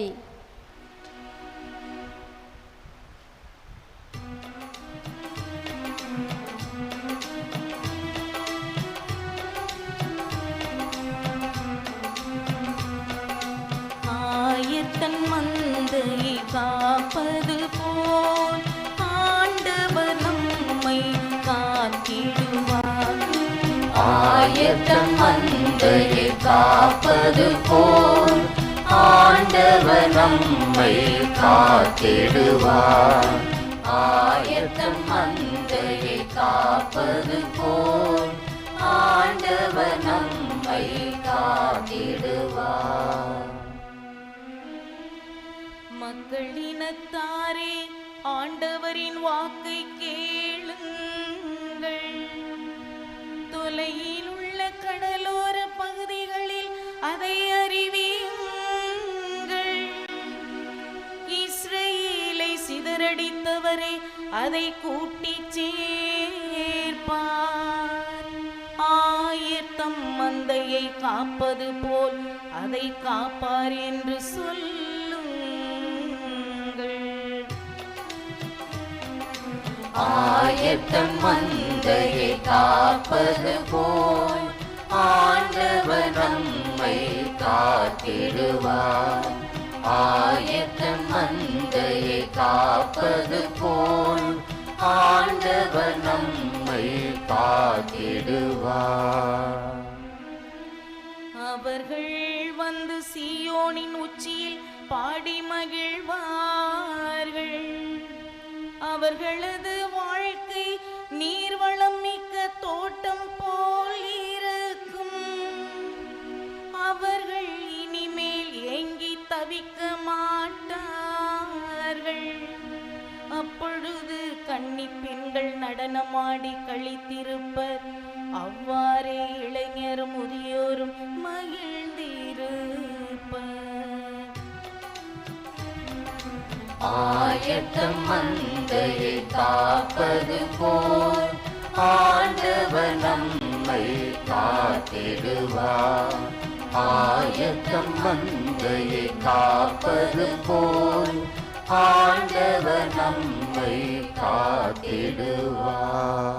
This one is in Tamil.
ரவி ஆயத்தன் மந்தையை காப்பது போல் ஆண்டவர் நம்மை காத்திடுவார். ஆயத்தம் மந்தையை காப்பது போல் ஆண்டவர் நம்மை காத்திடுவார். ஆயத்தம் மந்தையை காப்பது போல் ஆண்டவர் நம்மை காத்திடுவார். மக்களினத்தாரே ஆண்டவரின் வாக்கை சிதறடித்தவரே அதை கூட்டிச் சேர்ப்பார். ஆயத்தம் மந்தையை காப்பது போல் அதை காப்பார் என்று சொல்லுங்கள். ஆயத்தம் மந்தையை காப்பது போல் ஆண்டவர் நம்மை காத்திடுவார். காப்பது போல் ஆண்டவர் நம்மை காத்திடுவார். அவர்கள் வந்து சியோனின் உச்சியில் பாடி மகிழ்வார்கள். அவர்களது வாழ்க்கை நீர்வளம் மிக்க தோட்டம் போ கன்னி பெண்கள் நடனமாடி கழித்திருப்பர் அவ்வாறே இளைஞரும் முதியோரும் மகிழ்ந்திருப்பர். ஆயத்தம் மந்தையை காப்பது போல் ஆண்டவர் நம்மை காத்திடுவார். ஆயத்தம் மந்தையை காப்பது போல் ஆண்டவர் நம்மை காத்திடுவார்.